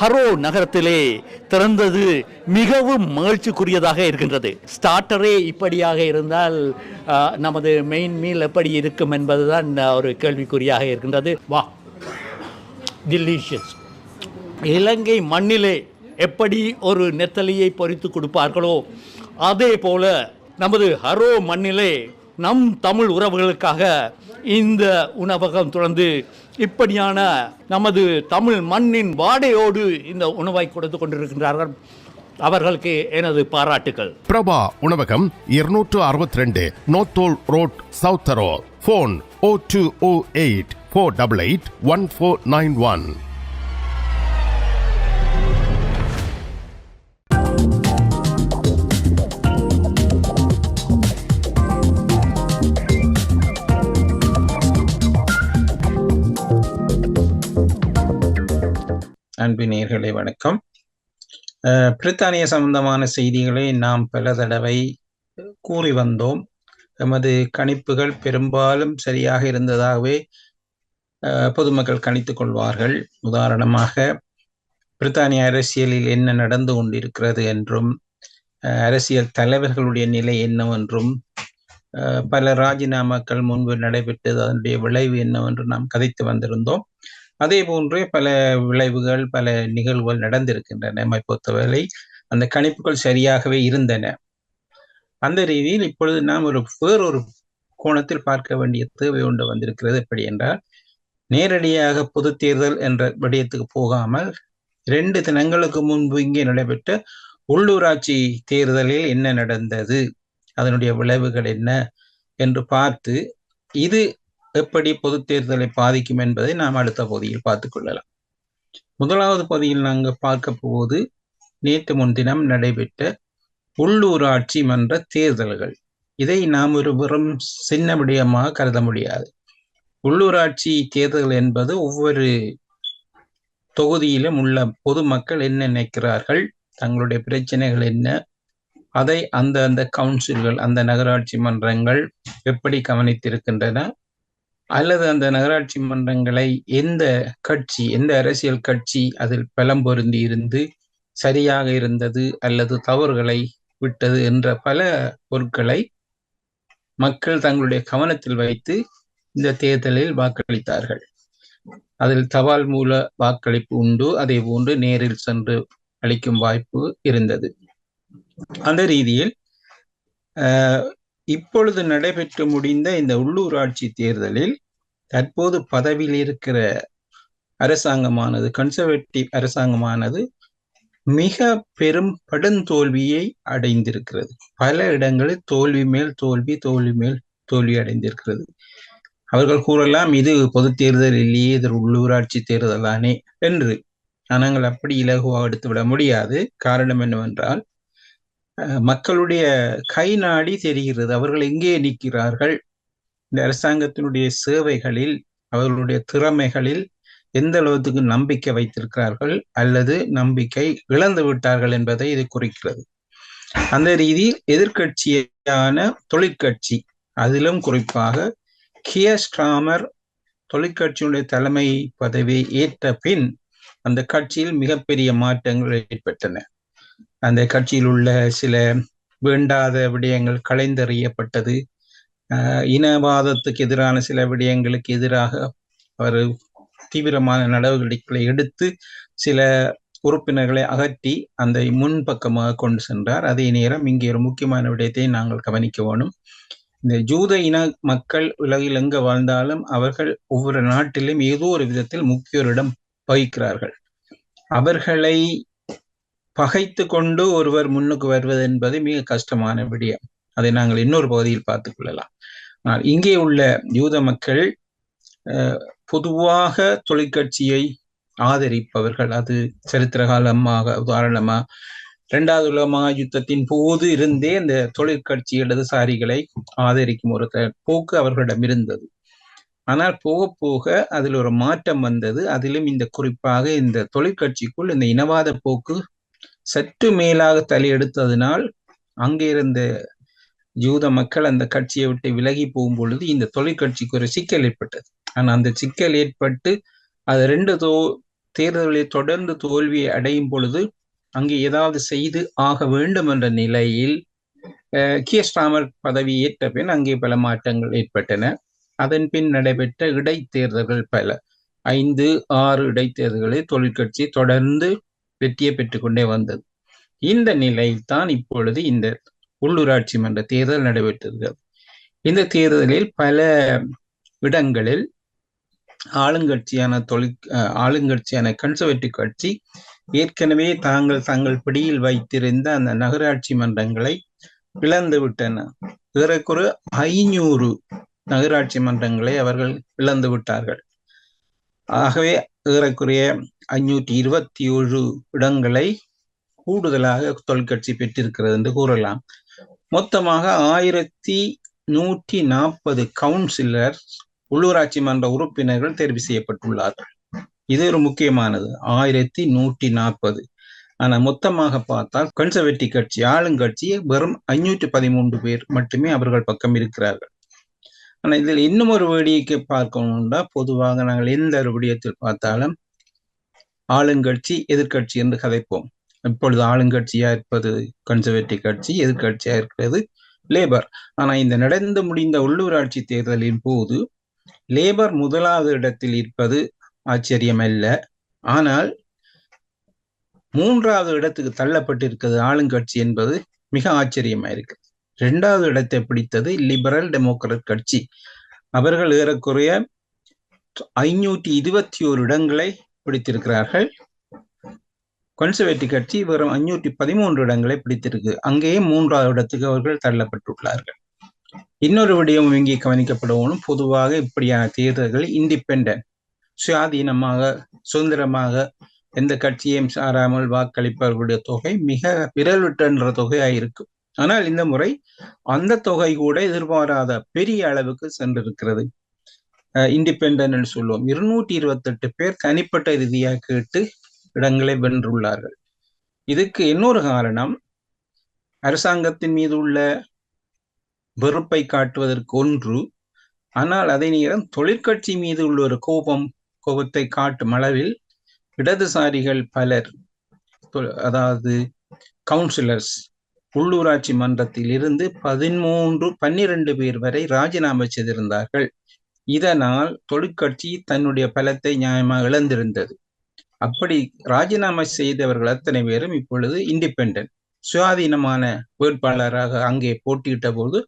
ஹரோ நகரத்திலே திறந்தது மிகவும் மகிழ்ச்சிக்குரியதாக இருக்கின்றது. ஸ்டார்டரே இப்படியாக இருந்தால் நமது மெயின் மீல் எப்படி இருக்கும் என்பதுதான் ஒரு கேள்விக்குறியாக இருக்கின்றது. வா. டிலீஷியஸ் இலங்கை மண்ணிலே எப்படி ஒரு நெத்தலியை பொறித்து கொடுப்பார்களோ அதே போல நமது ஹரோ மண்ணிலே நம் தமிழ் உறவுகளுக்காக இந்த உணவகம் தொடர்ந்து இப்படியான நமது தமிழ் மண்ணின் வாடையோடு இந்த உணவை கொடுத்து கொண்டிருக்கின்றார்கள். அவர்களுக்கு எனது பாராட்டுக்கள். பிரபா உணவகம் இருநூற்று அறுபத்தி ரெண்டு Northolt road South Harrow. Phone O two O eight four double eight one four nine one. அன்பு நேயர்களே வணக்கம். பிரித்தானிய சம்பந்தமான செய்திகளை நாம் பல தடவை கூறி வந்தோம். எமது கணிப்புகள் பெரும்பாலும் சரியாக இருந்ததாகவே பொதுமக்கள் கணித்துக் கொள்வார்கள். உதாரணமாக பிரித்தானிய அரசியலில் என்ன நடந்து கொண்டிருக்கிறது என்றும் அரசியல் தலைவர்களுடைய நிலை என்னவென்றும் அஹ், பல ராஜினாமாக்கள் முன்பு நடைபெற்றது அதனுடைய விளைவு என்னவென்று நாம் கதைத்து வந்திருந்தோம். அதே போன்றே பல விளைவுகள் பல நிகழ்வுகள் நடந்திருக்கின்றன. நம்மை பொறுத்தவரை அந்த கணிப்புகள் சரியாகவே இருந்தன. அந்த ரீதியில் இப்பொழுது நாம் ஒரு வேறொரு கோணத்தில் பார்க்க வேண்டிய தேவை ஒன்று வந்திருக்கிறது. எப்படி என்றால் நேரடியாக பொது தேர்தல் என்ற விடயத்துக்கு போகாமல் ரெண்டு தினங்களுக்கு முன்பு இங்கே நடைபெற்ற உள்ளூராட்சி தேர்தலில் என்ன நடந்தது? அதனுடைய விளைவுகள் என்ன? என்று பார்த்து இது எப்படி பொது தேர்தலை பாதிக்கும் என்பதை நாம் அடுத்த பகுதியில் பார்த்துக் கொள்ளலாம். முதலாவது பகுதியில் நாங்கள் பார்க்க போவது நேற்று முன்தினம் நடைபெற்ற உள்ளூராட்சி மன்ற தேர்தல்கள். இதை நாம் ஒரு வெறும் சின்ன விடயமாக கருத முடியாது. உள்ளூராட்சி தேர்தல் என்பது ஒவ்வொரு தொகுதியிலும் உள்ள பொதுமக்கள் என்ன நினைக்கிறார்கள் தங்களுடைய பிரச்சனைகள் என்ன அதை அந்த அந்த கவுன்சில்கள் அந்த நகராட்சி மன்றங்கள் எப்படி கவனித்திருக்கின்றன அல்லது அந்த நகராட்சி மன்றங்களை எந்த கட்சி எந்த அரசியல் கட்சி அதில் பலம் பொருந்தி இருந்து சரியாக இருந்தது அல்லது தவறுகளை விட்டது என்ற பல பொருட்களை மக்கள் தங்களுடைய கவனத்தில் வைத்து இந்த தேர்தலில் வாக்களித்தார்கள். அதில் தபால் மூல வாக்களிப்பு உண்டு. அதே போன்று நேரில் சென்று அளிக்கும் வாய்ப்பு இருந்தது. அந்த ரீதியில் இப்பொழுது நடைபெற்று முடிந்த இந்த உள்ளூராட்சி தேர்தலில் தற்போது பதவியில் இருக்கிற அரசாங்கமானது கன்சர்வேட்டிவ் அரசாங்கமானது மிக பெரும் படுந்தோல்வியை அடைந்திருக்கிறது. பல இடங்களில் தோல்வி மேல் தோல்வி தோல்வி மேல் தோல்வி அடைந்திருக்கிறது. அவர்கள் கூறலாம் இது பொது தேர்தல் இல்லையே இது உள்ளூராட்சி தேர்தல் தானே என்று. நாங்கள் அப்படி இலகுவாக எடுத்து விட முடியாது. காரணம் என்னவென்றால் மக்களுடைய கை நாடி தெரிகிறது. அவர்கள் எங்கே நிற்கிறார்கள்? இந்த அரசாங்கத்தினுடைய சேவைகளில் அவர்களுடைய திறமைகளில் எந்த அளவுக்கு நம்பிக்கை வைத்திருக்கிறார்கள்? அல்லது நம்பிக்கை இழந்து விட்டார்கள் என்பதை இது குறிக்கிறது. அந்த ரீதியில் எதிர்க்கட்சியான தொழிற்கட்சி அதிலும் குறிப்பாக கியர் தொழிற்கட்சியினுடைய தலைமை பதவியை ஏற்ற பின் அந்த கட்சியில் மிகப்பெரிய மாற்றங்கள் ஏற்பட்டன. அந்த கட்சியில் உள்ள சில வேண்டாத விடயங்கள் களைந்தறியப்பட்டது. ஆஹ் இனவாதத்துக்கு எதிரான சில விடயங்களுக்கு எதிராக அவர் தீவிரமான நடவடிக்கைகளை எடுத்து சில உறுப்பினர்களை அகற்றி அந்த முன்பக்கமாக கொண்டு சென்றார். அதே நேரம் இங்கே ஒரு முக்கியமான விடயத்தை நாங்கள் கவனிக்க வேணும். இந்த ஜூத இன மக்கள் உலகில் எங்க வாழ்ந்தாலும் அவர்கள் ஒவ்வொரு நாட்டிலும் ஏதோ ஒரு விதத்தில் முக்கிய இடம் வகிக்கிறார்கள். அவர்களை பகைத்து கொண்டு ஒருவர் முன்னுக்கு வருவது என்பது மிக கஷ்டமான விடயம். அதை நாங்கள் இன்னொரு பகுதியில் பார்த்துக் கொள்ளலாம். ஆனால் இங்கே உள்ள யூத மக்கள் பொதுவாக தொழிற்கட்சியை ஆதரிப்பவர்கள். அது சரித்திர காலமாக உதாரணமா இரண்டாவது உலக மகா யுத்தத்தின் போது இருந்தே இந்த தொழிற்கட்சி இடதுசாரிகளை ஆதரிக்கும் ஒரு போக்கு அவர்களிடம் இருந்தது. ஆனால் போக போக அதில் ஒரு மாற்றம் வந்தது. அதிலும் இந்த குறிப்பாக இந்த தொழிற்கட்சிக்குள் இந்த இனவாத போக்கு சற்று மேலாக தலையெடுத்ததினால் அங்கே இருந்த ஜூத மக்கள் அந்த கட்சியை விட்டு விலகி போகும் பொழுது இந்த தொழிற்கட்சிக்கு ஒரு சிக்கல் ஏற்பட்டது. ஆனால் அந்த சிக்கல் ஏற்பட்டு அது ரெண்டு தோ தேர்தல்களில் தொடர்ந்து தோல்வியை அடையும் பொழுது அங்கே ஏதாவது செய்து ஆக வேண்டும் என்ற நிலையில் அஹ், கியர்ஸ்டாமர் பதவி ஏற்ற பின் அங்கே பல மாற்றங்கள் ஏற்பட்டன. அதன் பின் நடைபெற்ற இடைத்தேர்தல்கள் பல. ஐந்து ஆறு இடைத்தேர்தல்களில் தொழிற்கட்சி தொடர்ந்து வெற்றியை பெற்றுக்கொண்டே வந்தது. இந்த நிலையில்தான் இப்பொழுது இந்த உள்ளூராட்சி மன்ற தேர்தல் நடைபெற்றிருக்கிறது. இந்த தேர்தலில் பல இடங்களில் ஆளுங்கட்சியான தொழிற் ஆளுங்கட்சியான கன்சர்வேட்டிவ் கட்சி ஏற்கனவே தாங்கள் தங்கள் பிடியில் வைத்திருந்த அந்த நகராட்சி மன்றங்களை இழந்து விட்டன. ஏறக்குறை ஐநூறு நகராட்சி மன்றங்களை அவர்கள் இழந்து விட்டார்கள். ஆகவே ஏறக்குறைய ஐநூற்றி இருபத்தி ஏழு இடங்களை கூடுதலாக தொழிற்கட்சி பெற்றிருக்கிறது என்று கூறலாம். மொத்தமாக ஆயிரத்தி நூற்றி நாற்பது கவுன்சிலர் உள்ளூராட்சி மன்ற உறுப்பினர்கள் தேர்வு செய்யப்பட்டுள்ளார்கள் இது ஒரு முக்கியமானது ஆயிரத்தி நூற்றி நாற்பது. ஆனா மொத்தமாக பார்த்தால் கன்சர்வேட்டிவ் கட்சி ஆளுங்கட்சி வெறும் ஐநூற்றி பதிமூன்று பேர் மட்டுமே அவர்கள் பக்கம் இருக்கிறார்கள். ஆனால் இதில் இன்னும் ஒரு வேடிக்கை பார்க்கணும்னா பொதுவாக நாங்கள் எந்த ஒரு விடயத்தில் பார்த்தாலும் ஆளுங்கட்சி எதிர்க்கட்சி என்று கதைப்போம். இப்பொழுது ஆளுங்கட்சியா இருப்பது கன்சர்வேட்டிவ் கட்சி எதிர்க்கட்சியா இருக்கிறது லேபர் ஆனா இந்த நடந்து முடிந்த உள்ளூராட்சி தேர்தலின் போது லேபர் முதலாவது இடத்தில் இருப்பது ஆச்சரியம் அல்ல ஆனால் மூன்றாவது இடத்துக்கு தள்ளப்பட்டிருக்கிறது ஆளுங்கட்சி என்பது மிக ஆச்சரியமா இருக்குது இரண்டாவது இடத்தை பிடித்தது லிபரல் டெமோக்ராட் கட்சி. அவர்கள் ஏறக்குறைய ஐநூற்றி இருபத்தி ஓரு இடங்களை பிடித்திருக்கிறார்கள். கன்சர்வேட்டிவ் கட்சி வெறும் ஐநூற்றி பதிமூன்று இடங்களை பிடித்திருக்கு. அங்கேயே மூன்றாவது இடத்துக்கு அவர்கள் தள்ளப்பட்டுள்ளார்கள். இன்னொரு விடயம் இங்கே கவனிக்கப்படவும் பொதுவாக இப்படியான தேர்தல்கள் இண்டிபெண்ட் சுயாதீனமாக சுதந்திரமாக எந்த கட்சியையும் சாராமல் வாக்களிப்பவர்களுடைய தொகை மிக விரல்விட்டன்ற தொகையாக இருக்கும். ஆனால் இந்த முறை அந்த தொகை கூட எதிர்பாராத பெரிய அளவுக்கு சென்றிருக்கிறது. இண்டிபெண்ட் சொல்லுவோம். இருநூற்றி இருபத்தெட்டு பேர் தனிப்பட்ட ரீதியாக கேட்டு இடங்களை வென்றுள்ளார்கள். இதுக்கு இன்னொரு காரணம் அரசாங்கத்தின் மீது உள்ள வெறுப்பை காட்டுவதற்கு ஒன்று ஆனால் அதே நேரம் தொழிற்கட்சி மீது உள்ள ஒரு கோபம் கோபத்தை காட்டும் அளவில் இடதுசாரிகள் பலர் தொ- அதாவது கவுன்சிலர்ஸ் உள்ளூராட்சி மன்றத்தில் இருந்து பதிமூன்று பன்னிரண்டு பேர் வரை ராஜினாமா செய்திருந்தார்கள். இதனால் தொழிற்கட்சி தன்னுடைய பலத்தை நியாயமாக இழந்திருந்தது. அப்படி ராஜினாமா செய்தவர்கள் அத்தனை பேரும் இப்பொழுது இண்டிபெண்டன்ட். சுயாதீனமான வேட்பாளராக அங்கே போட்டியிட்ட போது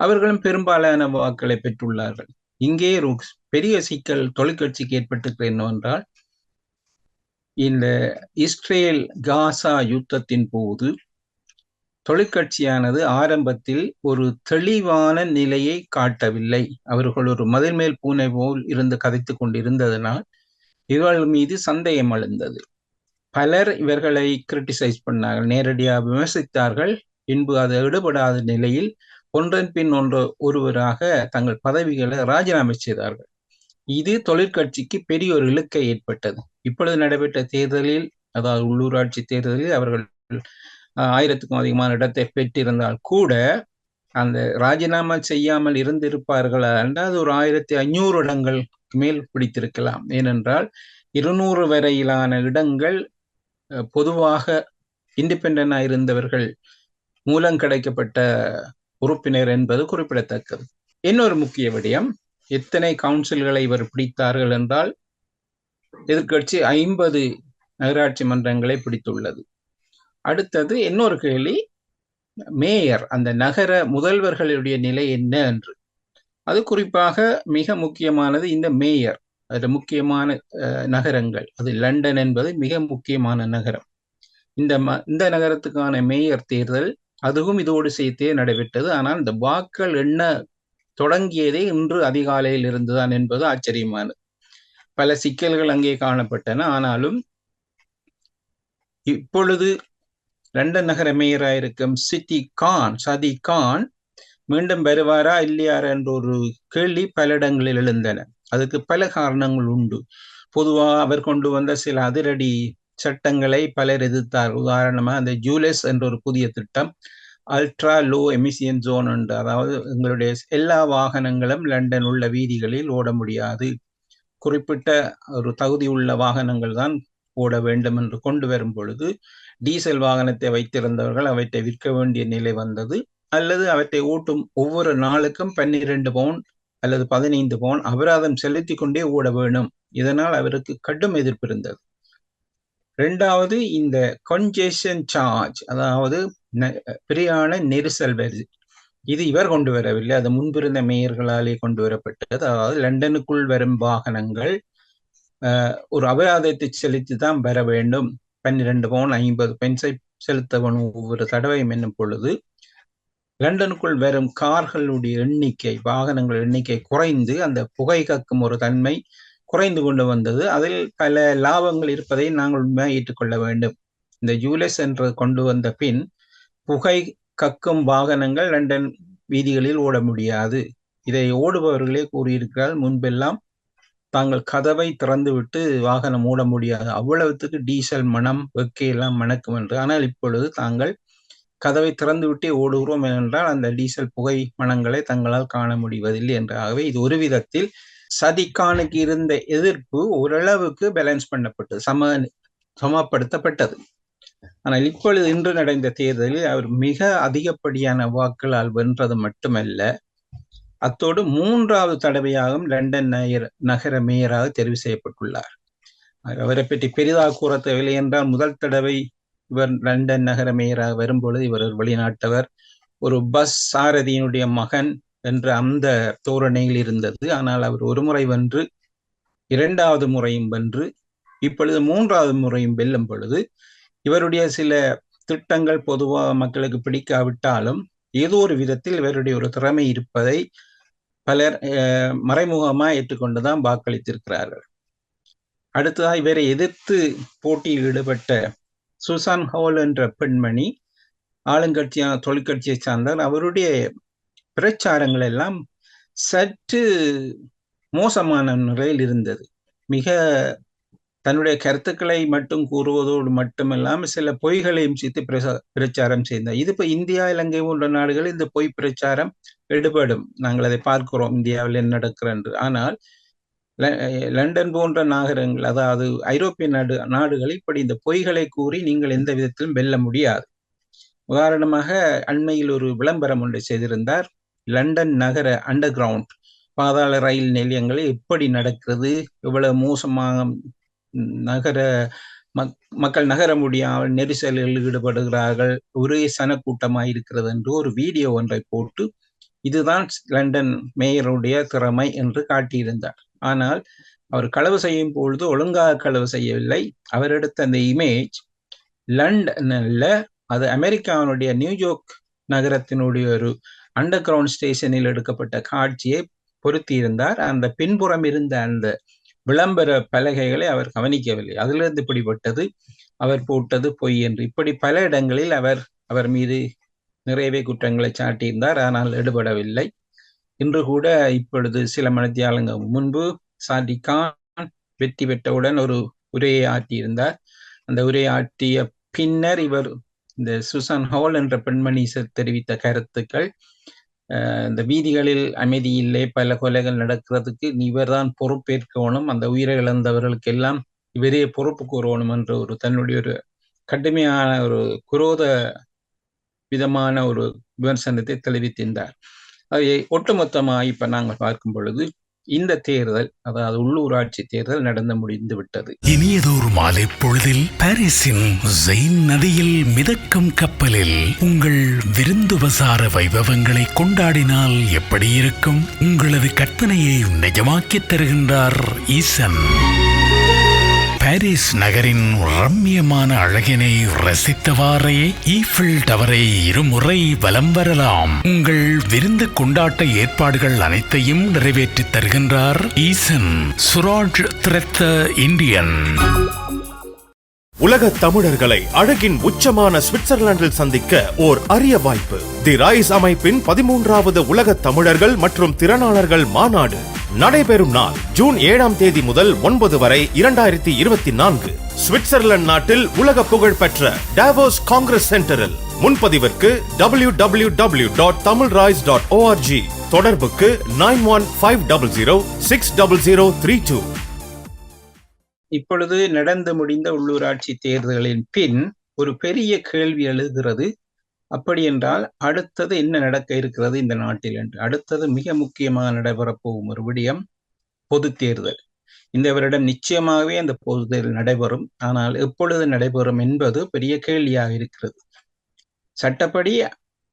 அவர்களும் பெரும்பாலான வாக்களை பெற்றுள்ளார்கள். இங்கே ஒரு பெரிய சிக்கல் தொழிற்கட்சிக்கு ஏற்பட்டிருக்கிறது என்னவென்றால் இந்த இஸ்ரேல் காசா யுத்தத்தின் போது தொழிற்கட்சியானது ஆரம்பத்தில் ஒரு தெளிவான நிலையை காட்டவில்லை. அவர்கள் ஒரு மதில் மேல் பூனை போல் இருந்து கதைத்துக் கொண்டிருந்ததனால் இவர்கள் மீது சந்தேகம் எழுந்தது. பலர் இவர்களை கிரிட்டிசைஸ் பண்ணார்கள் நேரடியாக விமர்சித்தார்கள். பின்பு அது ஈடுபடாத நிலையில் ஒன்றன் பின் ஒன்று ஒருவராக தங்கள் பதவிகளை ராஜினாமா செய்தார்கள். இது தொழிற்கட்சிக்கு பெரிய ஒரு இழுக்கை ஏற்பட்டது. இப்பொழுது நடைபெற்ற தேர்தலில் அதாவது உள்ளூராட்சி தேர்தலில் அவர்கள் ஆயிரத்துக்கும் அதிகமான இடத்தை பெற்றிருந்தால் கூட அந்த ராஜினாமா செய்யாமல் இருந்திருப்பார்கள். என்றால் ஒரு ஆயிரத்தி ஐநூறு இடங்கள் மேல் பிடித்திருக்கலாம். ஏனென்றால் இருநூறு வரையிலான இடங்கள் பொதுவாக இண்டிபெண்டா இருந்தவர்கள் மூலம் கிடைக்கப்பட்ட உறுப்பினர் என்பது குறிப்பிடத்தக்கது. இன்னொரு முக்கிய விடயம் எத்தனை கவுன்சில்களை இவர் பிடித்தார்கள் என்றால் எதிர்க்கட்சி ஐம்பது நகராட்சி மன்றங்களை பிடித்துள்ளது. அடுத்தது இன்னொரு கேள்வி. மேயர் அந்த நகர முதல்வர்களுடைய நிலை என்ன என்று. அது குறிப்பாக மிக முக்கியமானது இந்த மேயர் அது முக்கியமான அஹ், நகரங்கள். அது லண்டன் என்பது மிக முக்கியமான நகரம். இந்த ம இந்த நகரத்துக்கான மேயர் தேர்தல் அதுவும் இதோடு சேர்த்தே நடைபெற்றது. ஆனால் இந்த வாக்கள் எண்ண தொடங்கியதே இன்று அதிகாலையில் இருந்துதான் என்பது ஆச்சரியமானது. பல சிக்கல்கள் அங்கே காணப்பட்டன. ஆனாலும் இப்பொழுது லண்டன் நகர மேயராயிருக்கும் சிட்டி கான் சதி கான் மீண்டும் வருவாரா இல்லையாரா என்ற ஒரு கேள்வி பல இடங்களில் எழுந்தன. அதுக்கு பல காரணங்கள் உண்டு. பொதுவாக அவர் கொண்டு வந்த சில அதிரடி சட்டங்களை பலர் எதிர்த்தார். உதாரணமாக அந்த ஜூலஸ் என்ற ஒரு புதிய திட்டம் அல்ட்ரா லோ எமிசியன் ஜோன் என்று அதாவது எங்களுடைய எல்லா வாகனங்களும் லண்டன் உள்ள வீதிகளில் ஓட முடியாது. குறிப்பிட்ட ஒரு தகுதி உள்ள வாகனங்கள் தான் ஓட வேண்டும் என்று கொண்டு வரும் பொழுது டீசல் வாகனத்தை வைத்திருந்தவர்கள் அவற்றை விற்க வேண்டிய நிலை வந்தது. அல்லது அவற்றை ஓட்டும் ஒவ்வொரு நாளுக்கும் பன்னிரண்டு பவுன் அல்லது பதினைந்து பவுன் அபராதம் செலுத்தி கொண்டே ஓட வேணும் இதனால் அவருக்கு கடும் எதிர்ப்பு இருந்தது. ரெண்டாவது இந்த congestion சார்ஜ் அதாவது பிரியான நெரிசல் வரி. இது இவர் கொண்டு வரவில்லை. அது முன்பிருந்த மேயர்களாலே கொண்டு வரப்பட்டது. அதாவது லண்டனுக்குள் வரும் வாகனங்கள் அஹ், ஒரு அபராதத்தை செலுத்தி தான் வர வேண்டும். பன்னிரண்டு பவுன் ஐம்பது பென்சை செலுத்தவன் ஒவ்வொரு தடவையும் என்னும் பொழுது லண்டனுக்குள் வரும் கார்களுடைய எண்ணிக்கை வாகனங்கள் எண்ணிக்கை குறைந்து அந்த புகை கக்கும் ஒரு தன்மை குறைந்து கொண்டு வந்தது. அதில் பல லாபங்கள் இருப்பதை நாங்கள் உண்மையாக ஏற்றுக்கொள்ள வேண்டும். இந்த ஜூலஸ் என்று கொண்டு வந்த பின் புகை கக்கும் வாகனங்கள் லண்டன் வீதிகளில் ஓட முடியாது. இதை ஓடுபவர்களே கூறியிருக்கிறார் முன்பெல்லாம் தாங்கள் கதவை திறந்துவிட்டு வாகனம் ஓட முடியாது. அவ்வளவுத்துக்கு டீசல் மனம் வெக்கையெல்லாம் மணக்கும் என்று. ஆனால் இப்பொழுது தாங்கள் கதவை திறந்து விட்டே ஓடுகிறோம் என்றால் அந்த டீசல் புகை மனங்களை தங்களால் காண முடிவதில்லை என்றாகவே இது ஒரு விதத்தில் சதிக்கானுக்கு இருந்த எதிர்ப்பு ஓரளவுக்கு பேலன்ஸ் பண்ணப்பட்டது சம சமப்படுத்தப்பட்டது. ஆனால் இப்பொழுது இன்று நடந்த தேர்தலில் அவர் மிக அதிகப்படியான வாக்குகளால் வென்றது மட்டுமல்ல அத்தோடு மூன்றாவது தடவையாகவும் லண்டன் நகர நகர மேயராக தெரிவு செய்யப்பட்டுள்ளார். அவரை பற்றி பெரிதாக கூற தேவையில்லை என்றால் முதல் தடவை இவர் லண்டன் நகர மேயராக வரும்பொழுது இவர் ஒரு வெளிநாட்டவர். ஒரு பஸ் சாரதியினுடைய மகன் என்ற அந்த தோரணையில் இருந்தது. ஆனால் அவர் ஒரு முறை வென்று இரண்டாவது முறையும் வென்று இப்பொழுது மூன்றாவது முறையும் வெல்லும் பொழுது இவருடைய சில திட்டங்கள் பொதுவாக மக்களுக்கு பிடிக்காவிட்டாலும் ஏதோ ஒரு விதத்தில் இவருடைய ஒரு திறமை இருப்பதை பலர் மறைமுகமாக மறைமுகமா ஏற்றுக்கொண்டுதான் வாக்களித்திருக்கிறார்கள். அடுத்ததாக இவரை எதிர்த்து போட்டியில் ஈடுபட்ட சுசான் ஹோல் என்ற பெண்மணி ஆளுங்கட்சியான தொழிற்கட்சியை சார்ந்தார் அவருடைய பிரச்சாரங்கள் எல்லாம் சற்று மோசமான நிலையில் இருந்தது. மிக தன்னுடைய கருத்துக்களை மட்டும் கூறுவதோடு மட்டுமல்லாமல் சில பொய்களையும் சேர்த்து பிரசா- பிரச்சாரம் செய்தார். இது இப்போ இந்தியா இலங்கை போன்ற நாடுகளில் இந்த பொய் பிரச்சாரம் எடுபடும். நாங்கள் அதை பார்க்கிறோம் இந்தியாவில் என்ன நடக்கிறது என்று. ஆனால் லண்டன் போன்ற நாகரங்கள் அதாவது ஐரோப்பிய நாடு நாடுகள் இப்படி இந்த பொய்களை கூறி நீங்கள் எந்த விதத்திலும் வெல்ல முடியாது. உதாரணமாக அண்மையில் ஒரு விளம்பரம் ஒன்றை செய்திருந்தார். லண்டன் நகர அண்டர் கிரவுண்ட் பாதாள ரயில் நிலையங்களில் எப்படி நடக்கிறது? எவ்வளவு மோசமாக நகர மக்- மக்கள் நகர முடியாமல் நெரிசலில் ஈடுபடுகிறார்கள். ஒரே சனக்கூட்டமாக இருக்கிறது என்று ஒரு வீடியோ ஒன்றை போட்டு இதுதான் லண்டன் மேயருடைய திறமை என்று காட்டியிருந்தார். ஆனால் அவர் களவு செய்யும் பொழுது ஒழுங்காக களவு செய்யவில்லை. அவர் எடுத்த அந்த இமேஜ் லண்டன்ல அது அமெரிக்காவினுடைய நியூயார்க் நகரத்தினுடைய ஒரு அண்டர் கிரவுண்ட் ஸ்டேஷனில் எடுக்கப்பட்ட காட்சியை பொருத்தியிருந்தார். அந்த பின்புறம் இருந்த அந்த விளம்பர பலகைகளை அவர் கவனிக்கவில்லை. அதிலிருந்து பிடிபட்டது அவர் போட்டது பொய் என்று. இப்படி பல இடங்களில் அவர் அவர் மீது நிறையவே குற்றங்களை சாட்டியிருந்தார் ஆனால் எடுபடவில்லை இன்று கூட இப்பொழுது சில மனத்தியாளங்க முன்பு சாதி கான் வெற்றி பெற்றவுடன் ஒரு உரையை ஆற்றியிருந்தார். அந்த உரையை ஆற்றிய பின்னர் இவர் இந்த சுசான் ஹால் என்ற பெண்மணி தெரிவித்த கருத்துக்கள் இந்த வீதிகளில் அமைதி இல்லை பல கொலைகள் நடக்கிறதுக்கு இவர்தான் பொறுப்பேற்கணும். அந்த உயிரை இழந்தவர்களுக்கு எல்லாம் இவரே பொறுப்பு கூறணும் என்ற ஒரு தன்னுடைய ஒரு கடுமையான ஒரு குரோத விதமான ஒரு விமர்சனத்தை தெரிவித்திருந்தார் அதை ஒட்டுமொத்தமாக இப்ப நாங்கள் பார்க்கும் பொழுது இந்த தேர்தல் அதாவது உள்ளூராட்சி தேர்தல் நடந்து முடிந்து விட்டது. இனியதொரு மாலை பொழுதில் பாரிஸின் ஜெயின் நதியில் மிதக்கும் கப்பலில் உங்கள் விருந்துபசார வைபவங்களை கொண்டாடினால் எப்படி இருக்கும்? உங்களது கற்பனையை நிஜமாக்கித் தருகின்றார் ஈசன். பாரிஸ் நகரின் ரம்மியமான அழகினை ரசித்தவாறே ஈஃபில் டவரை இருமுறை வலம் வரலாம். உங்கள் விருந்து கொண்டாட்ட ஏற்பாடுகள் அனைத்தையும் நிறைவேற்றித் தருகின்றார் ஈசன் சுராஜ் திரத்த இந்தியன். உலக தமிழர்களை அழகின் உச்சமான சுவிட்சர்லாந்தில் சந்திக்க ஓர் அரிய வாய்ப்பு. தி ராய்ஸ் அமைப்பின் பதிமூன்றாவது உலக தமிழர்கள் மற்றும் திறனாளர்கள் மாநாடு. நடைபெறும் நாள் ஜூன் ஏழாம் தேதி முதல் ஒன்பது வரை இரண்டாயிரத்தி இருபத்தி நான்கு. சுவிட்சர்லாந்து நாட்டில் உலக புகழ் பெற்ற டாவோஸ் காங்கிரஸ் சென்டரில் முன்பதிவிற்கு W W W dot Tamil rise dot ORG தொடர்புக்கு nine one five double zero six double zero three two இப்பொழுது நடந்து முடிந்த உள்ளூராட்சி தேர்தலின் பின் ஒரு பெரிய கேள்வி எழுகிறது அப்படி என்றால் அடுத்தது என்ன நடக்க இருக்கிறது இந்த நாட்டில் என்று? அடுத்தது மிக முக்கியமாக நடைபெறப் போகும் ஒரு விடயம் பொது தேர்தல். இந்த வருடம் நிச்சயமாகவே அந்த பொது தேர்தல் நடைபெறும். ஆனால் எப்பொழுது நடைபெறும் என்பது பெரிய கேள்வியாக இருக்கிறது. சட்டப்படி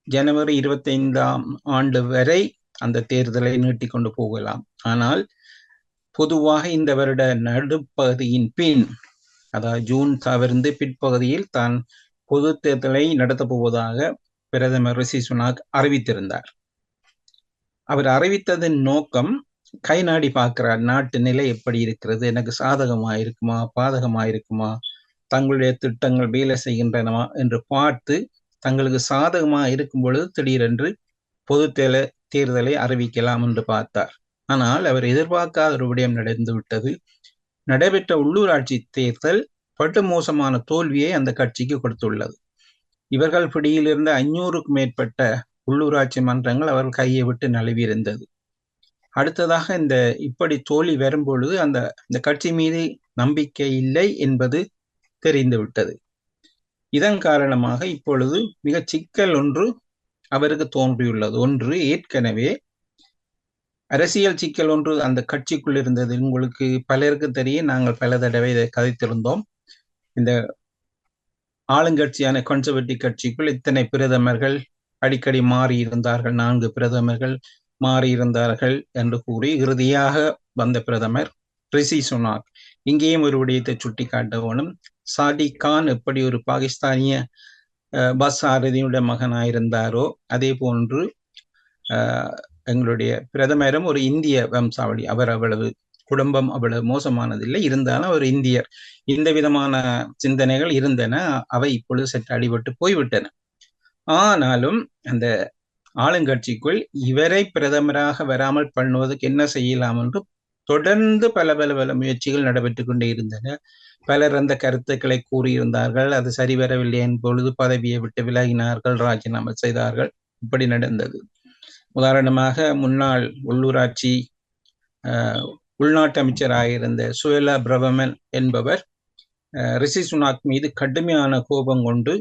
ஜனவரி இருபத்தைந்தாம் ஆண்டு வரை அந்த தேர்தலை நீட்டிக்கொண்டு போகலாம். ஆனால் பொதுவாக இந்த வருட நடுப்பகுதியின் பின் அதாவது ஜூன் தவிர்ந்து பிற்பகுதியில் தான் பொது தேர்தலை நடத்தப் போவதாக பிரதமர் ரிஷி சுனாக் அறிவித்திருந்தார். அவர் அறிவித்ததன் நோக்கம் கை நாடி பார்க்கிறார் நாட்டு நிலை எப்படி இருக்கிறது? எனக்கு சாதகமா இருக்குமா? பாதகமா இருக்குமா? தங்களுடைய திட்டங்கள் வேலை செய்கின்றனவா? என்று பார்த்து தங்களுக்கு சாதகமா இருக்கும் பொழுது திடீரென்று பொது தேர்தலை அறிவிக்கலாம் என்று பார்த்தார். ஆனால் அவர் எதிர்பார்க்காத ஒரு விடயம் நடந்து விட்டது நடைபெற்ற உள்ளூராட்சி தேர்தல் பட்டு மோசமான தோல்வியை அந்த கட்சிக்கு கொடுத்துள்ளது. இவர்கள் பிடியிலிருந்த ஐநூறுக்கும் மேற்பட்ட உள்ளூராட்சி மன்றங்கள் அவர்கள் கையை விட்டு நழுவியிருந்தது. அடுத்ததாக இந்த இப்படி தோல்வி வரும்பொழுது அந்த இந்த கட்சி மீது நம்பிக்கை இல்லை என்பது தெரிந்துவிட்டது. இதன் காரணமாக இப்பொழுது மிக சிக்கல் ஒன்று அவருக்கு தோன்றியுள்ளது. ஒன்று ஏற்கனவே அரசியல் சிக்கல் ஒன்று அந்த கட்சிக்குள் இருந்தது. உங்களுக்கு பலருக்கு தெரியும் நாங்கள் பல தடவை இதை கதைத்திருந்தோம். இந்த ஆளுங்கட்சியான கன்சர்வேட்டிவ் கட்சிக்குள் இத்தனை பிரதமர்கள் அடிக்கடி மாறி இருந்தார்கள் நான்கு பிரதமர்கள் மாறி இருந்தார்கள் என்று கூறி இறுதியாக வந்த பிரதமர் ரிஷி சுனாக். இங்கேயும் ஒரு விடயத்தை சுட்டி காட்ட வேணும் சாடி கான் எப்படி ஒரு பாகிஸ்தானிய பஸ் சாரதியுடைய மகனாயிருந்தாரோ அதே போன்று எங்களுடைய பிரதமரும் ஒரு இந்திய வம்சாவளி அவர் அவ்வளவு குடும்பம் அவ்வளவு மோசமானதில்லை. இருந்தாலும் அவர் இந்தியர். இந்த விதமான சிந்தனைகள் இருந்தன. அவை இப்பொழுது சற்று அடிபட்டு போய்விட்டன. ஆனாலும் அந்த ஆளுங்கட்சிக்குள் இவரை பிரதமராக வராமல் பண்ணுவதற்கு என்ன செய்யலாம் என்று தொடர்ந்து பல பல பல முயற்சிகள் நடைபெற்று கொண்டே இருந்தன. பலர் அந்த கருத்துக்களை கூறியிருந்தார்கள். அது சரிவரவில்லை என்பொழுது பதவியை விட்டு விலகினார்கள். ராஜினாமா செய்தார்கள். இப்படி நடந்தது. உதாரணமாக முன்னாள் உள்ளூராட்சி உள்நாட்டு அமைச்சராக இருந்த சுயலா பிரபமன் என்பவர் ரிஷி சுனாக் மீது கடுமையான கோபம் கொண்டு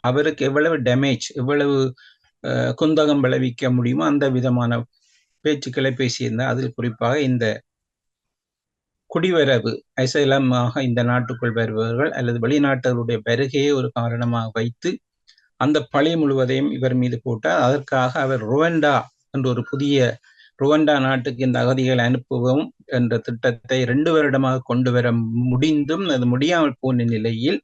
அவருக்கு எவ்வளவு டேமேஜ் எவ்வளவு குந்தகம் விளைவிக்க முடியுமோ அந்த விதமான பேச்சுக்களை பேசியிருந்தார். அதில் குறிப்பாக இந்த குடிவரவு ஐசலமாக இந்த நாட்டுக்குள் வருபவர்கள் அல்லது வெளிநாட்டவருடைய வருகையை ஒரு காரணமாக வைத்து அந்த பழி முழுவதையும் இவர் மீது போட்டார். அதற்காக அவர் ருவண்டா என்ற ஒரு புதிய ருவண்டா நாட்டுக்கு இந்த அகதிகளை அனுப்புவோம் என்ற திட்டத்தை ரெண்டு வருடமாக கொண்டு வர முடிந்தும் அது முடியாமல் போன நிலையில்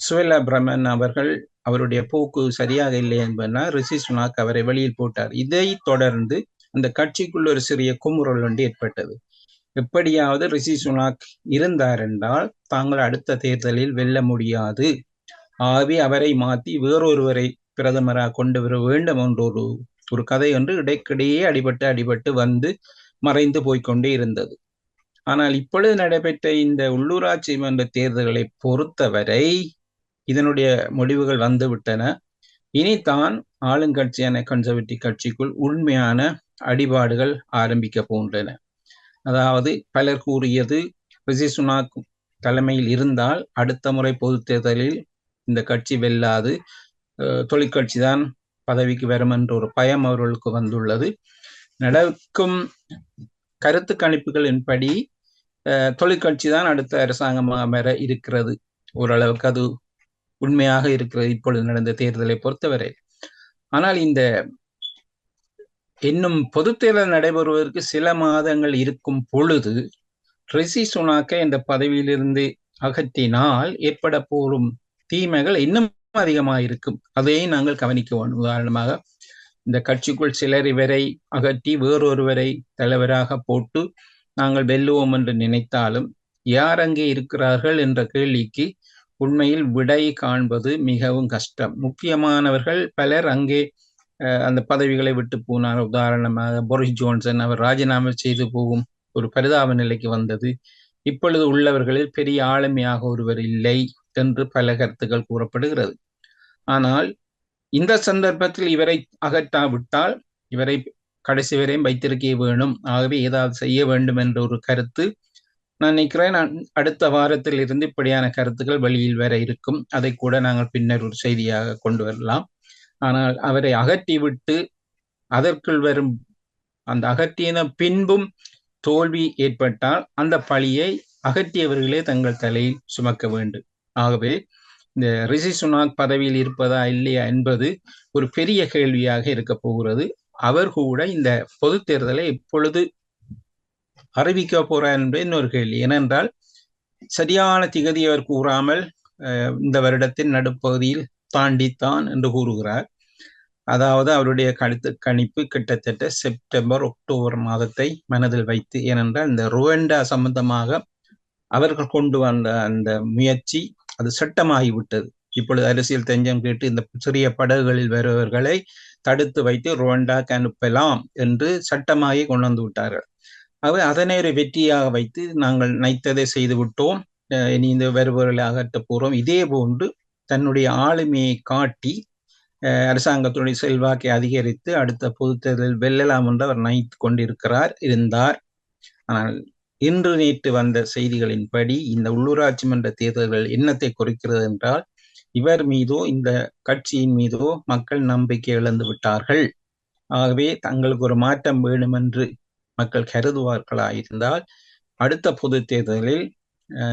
சுவேலா பிரமன் அவர்கள் அவருடைய போக்கு சரியாக இல்லை என்பதனால் ரிஷி சுனாக் அவரை வெளியில் போட்டார். இதை தொடர்ந்து அந்த கட்சிக்குள் ஒரு சிறிய குமுறல் ஒன்று ஏற்பட்டது. எப்படியாவது ரிஷி சுனாக் இருந்தார் என்றால் தாங்கள் அடுத்த தேர்தலில் வெல்ல முடியாது. ஆகவே அவரை மாற்றி வேறொருவரை பிரதமராக கொண்டு வர வேண்டும் என்ற ஒரு ஒரு கதை ஒன்று இடைக்கிடையே அடிபட்டு அடிபட்டு வந்து மறைந்து போய்கொண்டே இருந்தது. ஆனால் இப்பொழுது நடைபெற்ற இந்த உள்ளூராட்சி மன்ற தேர்தல்களை பொறுத்தவரை இதனுடைய முடிவுகள் வந்துவிட்டன. இனிதான் ஆளுங்கட்சியான கன்சர்வேட்டிவ் கட்சிக்குள் உண்மையான அடிபாடுகள் ஆரம்பிக்க போன்றன அதாவது பலர் கூறியது ரிஷி சுனாக் தலைமையில் இருந்தால் அடுத்த முறை பொது தேர்தலில் இந்த கட்சி வெல்லாது தொழிற்கட்சி தான் பதவிக்கு வரும் என்ற ஒரு பயம் அவர்களுக்கு வந்துள்ளது. நடக்கும் கருத்து கணிப்புகளின்படி தொழிற்கட்சி தான் அடுத்த அரசாங்கமாக வர இருக்கிறது. ஓரளவுக்கு அது உண்மையாக இருக்கிறது. இப்பொழுது நடந்த தேர்தலை பொறுத்தவரை. ஆனால் இந்த இன்னும் பொது தேர்தல் நடைபெறுவதற்கு சில மாதங்கள் இருக்கும் பொழுது ரிஷி சுனாக்கை இந்த பதவியிலிருந்து அகற்றினால் ஏற்பட போகும் தீமைகள் இன்னும் அதிகமாக இருக்கும் அதையும் நாங்கள் கவனிக்க வேண்டும் உதாரணமாக இந்த கட்சிக்குள் சிலர் இவரை அகற்றி வேறொருவரை தலைவராக போட்டு நாங்கள் வெல்லுவோம் என்று நினைத்தாலும் யார் அங்கே இருக்கிறார்கள் என்ற கேள்விக்கு உண்மையில் விடை காண்பது மிகவும் கஷ்டம். முக்கியமானவர்கள் பலர் அங்கே அந்த பதவிகளை விட்டு போனார். உதாரணமாக போரிஸ் ஜோன்சன் அவர் ராஜினாமா செய்து போகும் ஒரு பரிதாப நிலைக்கு வந்தது. இப்பொழுது உள்ளவர்களில் பெரிய ஆளுமையாக ஒருவர் இல்லை என்று பல கருத்துக்கள் கூறப்படுகிறது. ஆனால் இந்த சந்தர்ப்பத்தில் இவரை அகற்றாவிட்டால் இவரை கடைசி வரையும் வைத்திருக்க வேணும். ஆகவே ஏதாவது செய்ய வேண்டும் என்ற ஒரு கருத்து நான் நினைக்கிறேன். நான் அடுத்த வாரத்தில் இருந்து இப்படியான கருத்துக்கள் வெளியில் வர இருக்கும். அதை கூட நாங்கள் பின்னர் ஒரு செய்தியாக கொண்டு வரலாம். ஆனால் அவரை அகற்றிவிட்டு அதற்குள் வரும் அந்த அகற்றின பின்பும் தோல்வி ஏற்பட்டால் அந்த பழியை அகற்றியவர்களே தங்கள் தலையில் சுமக்க வேண்டும். ஆகவே இந்த ரிஷி சுனாக் பதவியில் இருப்பதா இல்லையா என்பது ஒரு பெரிய கேள்வியாக இருக்க போகிறது. அவர் கூட இந்த பொது தேர்தலை எப்பொழுது அறிவிக்க போறார் என்பது இன்னொரு கேள்வி. ஏனென்றால் சரியான திகதி அவர் கூறாமல் அஹ், இந்த வருடத்தின் நடுப்பகுதியில் தாண்டித்தான் என்று கூறுகிறார். அதாவது அவருடைய கணித்து கணிப்பு கிட்டத்தட்ட செப்டம்பர் அக்டோபர் மாதத்தை மனதில் வைத்து ஏனென்றால் இந்த ருவண்டா சம்பந்தமாக அவர்கள் கொண்டு வந்த அந்த முயற்சி அது சட்டமாகிவிட்டது. இப்பொழுது அரசியல் தஞ்சம் கேட்டு இந்த சிறிய படகுகளில் வருபவர்களை தடுத்து வைத்து ருவண்டாக்கு அனுப்பலாம் என்று சட்டமாகி கொண்டு வந்து விட்டார்கள் ஆகவே அதனை ஒரு வெற்றியாக வைத்து நாங்கள் நினைத்ததை செய்து விட்டோம் அஹ் இனி இந்த வருபவர்களை அகற்றப் போறோம். இதே போன்று தன்னுடைய ஆளுமையை காட்டி அஹ் அரசாங்கத்துடைய செல்வாக்கை அதிகரித்து அடுத்த பொது தேர்தலில் வெல்லலாம் என்று அவர் நினைத்து கொண்டிருக்கிறார் இருந்தார். ஆனால் இன்று நேற்று வந்த செய்திகளின்படி இந்த உள்ளூராட்சி மன்ற தேர்தல்கள் என்னத்தை குறிக்கிறது என்றால் இவர் மீதோ இந்த கட்சியின் மீதோ மக்கள் நம்பிக்கை இழந்து விட்டார்கள். ஆகவே தங்களுக்கு ஒரு மாற்றம் வேணும் என்று மக்கள் கருதுவார்களாயிருந்தால் அடுத்த பொது தேர்தலில்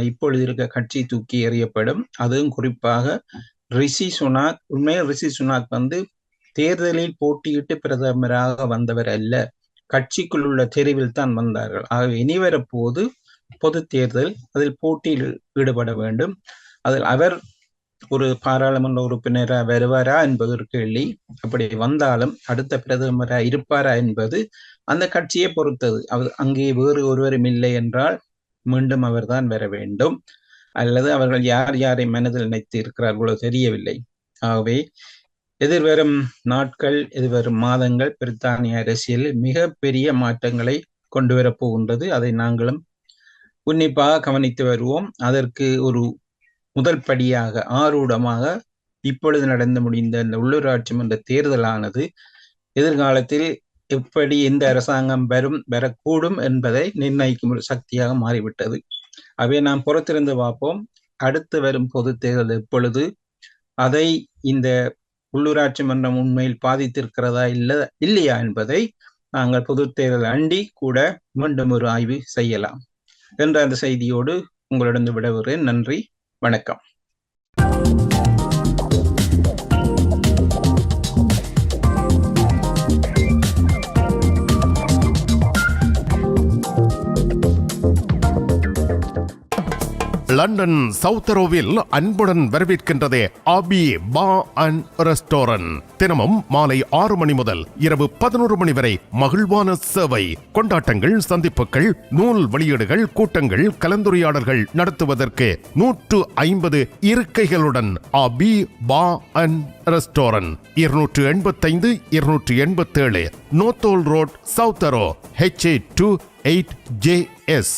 இப்பொழுது இருக்க கட்சி தூக்கி எறியப்படும். அதுவும் குறிப்பாக ரிஷி சுனாக் உண்மையில் ரிஷி சுனாக் வந்து தேர்தலில் போட்டியிட்டு பிரதமராக வந்தவர் அல்ல. கட்சிக்குள் உள்ள தெரிவில் தான் வந்தார்கள். ஆகவே இனி வரப்போது பொது தேர்தல். அதில் போட்டியில் ஈடுபட வேண்டும். அதில் அவர் ஒரு பாராளுமன்ற உறுப்பினரா வருவாரா என்பது ஒரு கேள்வி. அப்படி வந்தாலும் அடுத்த பிரதமரா இருப்பாரா என்பது அந்த கட்சியை பொறுத்தது. அவர் அங்கே வேறு ஒருவரும் இல்லை என்றால் மீண்டும் அவர்தான் வர வேண்டும். அல்லது அவர்கள் யார் யாரை மனதில் நினைத்து இருக்கிறார்களோ தெரியவில்லை. ஆகவே எதிர்வரும் நாட்கள் எதிர்வரும் மாதங்கள் பிரித்தானிய அரசியலில் மிக பெரிய மாற்றங்களை கொண்டு வரப்போகின்றது அதை நாங்களும் உன்னிப்பாக கவனித்து வருவோம். அதற்கு ஒரு முதல் படியாக ஆரூடமாக இப்பொழுது நடந்து முடிந்த இந்த உள்ளூராட்சி மன்ற தேர்தலானது எதிர்காலத்தில் எப்படி எந்த அரசாங்கம் வரும் வரக்கூடும் என்பதை நிர்ணயிக்கும் ஒரு சக்தியாக மாறிவிட்டது. அவை நாம் புறத்திருந்து பார்ப்போம். அடுத்து வரும் பொது தேர்தல் எப்பொழுது அதை இந்த உள்ளூராட்சி மன்றம் உண்மையில் பாதித்திருக்கிறதா இல்ல இல்லையா என்பதை நாங்கள் பொது தேர்தல் அண்டி கூட மீண்டும் ஒரு ஆய்வு செய்யலாம். என்ற அந்த செய்தியோடு உங்களிடம் விடைபெறுகிறேன். நன்றி. வணக்கம். லண்டன் சவுத்தரோவில் அன்புடன் வரவேற்கின்றது ஆபி பா அண்ட் ரெஸ்டாரண்ட். தினமும் மாலை ஆறு மணி முதல் இரவு பதினோரு மணி வரை மகிழ்வான சேவை. கொண்டாட்டங்கள் சந்திப்புகள் நூல் வெளியீடுகள் கூட்டங்கள் கலந்துரையாடல்கள் நடத்துவதற்கு நூற்று ஐம்பது இருக்கைகளுடன் ஆபி பா அண்ட் ரெஸ்டாரண்ட். இருநூற்று எண்பத்தைந்து இருநூற்று எண்பத்தேழு Northolt road South Harrow HA two eight J S